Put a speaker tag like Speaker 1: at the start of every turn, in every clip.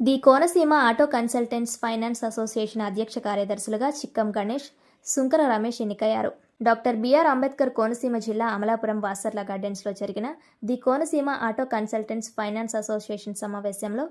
Speaker 1: The Konaseema auto consultants finance association అధ్యక్ష కార్యదర్శులుగా చిక్కం గణేష్ సుంకర రమేష్ ఎన్నికయ్యారు. డాక్టర్ బిఆర్ అంబేద్కర్ కోనసీమ జిల్లా అమలాపురం వాసర్ల గార్డెన్స్లో జరిగిన the Konaseema auto consultants finance association సమావేశంలో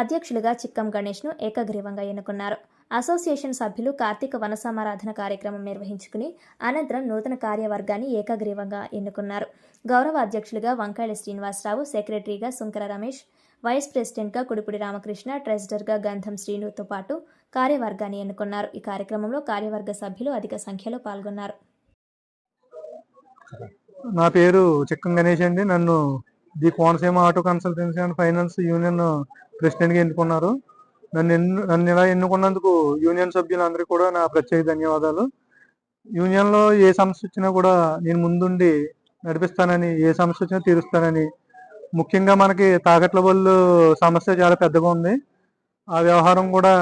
Speaker 1: అధ్యక్షులుగా చిక్కం గణేష్ను ఏకగ్రీవంగా ఎన్నుకున్నారు. అసోసియేషన్ సభ్యులు కార్తీక వనసమారాధన కార్యక్రమం నిర్వహించుకుని అనంతరం నూతన కార్యవర్గాన్ని ఏకగ్రీవంగా ఎన్నుకున్నారు. గౌరవ అధ్యక్షులుగా వంకాయల శ్రీనివాసరావు సెక్రటరీగా సుంకర రమేష్ వైస్ ప్రెసిడెంట్గా కుడిపుడి రామకృష్ణ ట్రెజరర్గా గంధం శ్రీనుతో పాటు కార్యవర్గాన్ని ఎన్నుకున్నారు. ఈ కార్యక్రమంలో కార్యవర్గ సభ్యులు అధిక సంఖ్యలో పాల్గొన్నారు.
Speaker 2: నా పేరు చిక్కం గణేష్ అండి. నన్ను the Konaseema auto consultancy and finance union ప్రెసిడెంట్గా ఎన్నుకున్నారు. నన్ను ఎన్ను నన్ను ఇలా ఎన్నుకున్నందుకు యూనియన్ సభ్యులందరికీ కూడా నా ప్రత్యేక ధన్యవాదాలు. యూనియన్లో ఏ సమస్య వచ్చినా కూడా నేను ముందుండి నడిపిస్తానని ఏ సమస్య వచ్చినా తీరుస్తానని. ముఖ్యంగా మనకి తాకట్ల బళ్ళు సమస్య చాలా పెద్దగా ఉంది. ఆ వ్యవహారం కూడా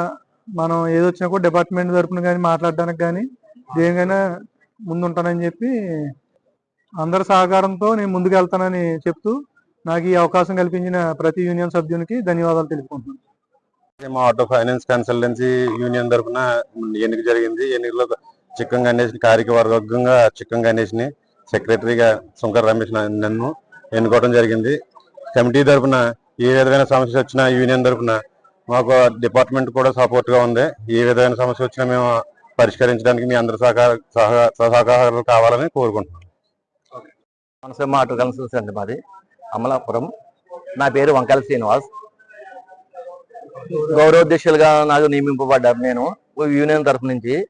Speaker 2: మనం ఏదొచ్చినా కూడా డిపార్ట్మెంట్ తరపున కానీ మాట్లాడడానికి కానీ దేనికైనా ముందుంటానని చెప్పి అందరి సహకారంతో నేను ముందుకు వెళ్తానని చెప్తూ నాకు ఈ అవకాశం కల్పించిన ప్రతి యూనియన్ సభ్యునికి ధన్యవాదాలు తెలుపుకుంటున్నాను.
Speaker 3: మా ఆటో ఫైనాన్స్ కన్సల్టెన్సీ యూనియన్ తరఫున ఎన్నిక జరిగింది. ఎన్నికలో చిక్కం గణేష్ కార్యవర్గంగా చిక్కం గణేష్ని సెక్రటరీగా శంకర్ రమేష్ నన్ను ఎన్నుకోవడం జరిగింది. కమిటీ తరఫున ఏ విధమైన సమస్య వచ్చినా యూనియన్ తరఫున మాకు డిపార్ట్మెంట్ కూడా సపోర్ట్గా ఉంది. ఏ విధమైన సమస్య వచ్చినా మేము పరిష్కరించడానికి మీ అందరి సహకార సహ- సహకారాలు కావాలని కోరుకుంటున్నాం.
Speaker 4: మనసమ్మ ఆటో కన్సల్స్ అండి మాది. అమలాపురం. నా పేరు వంకాల శ్రీనివాస్. గౌరవాధ్యక్షులుగా నాకు నియమింపబడ్డారు నేను యూనియన్ తరఫు నుంచి.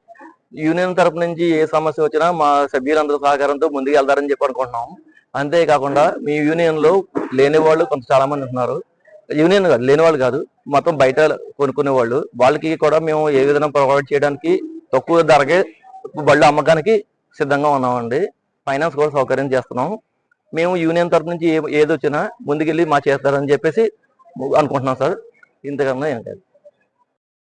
Speaker 4: యూనియన్ తరపు నుంచి ఏ సమస్య వచ్చినా మా సభ్యులందరూ సహకారంతో ముందుకు వెళ్తారని చెప్పి అనుకుంటున్నాం. అంతేకాకుండా మీ యూనియన్లో లేని వాళ్ళు కొంత చాలా మంది ఉన్నారు. యూనియన్ కాదు లేని వాళ్ళు కాదు మొత్తం బయట కొనుక్కునే వాళ్ళు. వాళ్ళకి కూడా మేము ఏ విధంగా ప్రొవైడ్ చేయడానికి తక్కువ ధరకే బళ్ళు అమ్మకానికి సిద్ధంగా ఉన్నామండి. ఫైనాన్స్ కూడా సౌకర్యం చేస్తున్నాం. మేము యూనియన్ తరపు నుంచి ఏ- ఏది వచ్చినా ముందుకెళ్ళి మా చేస్తారని చెప్పేసి అనుకుంటున్నాం సార్. ఇంతకన్నా ఏం కాదు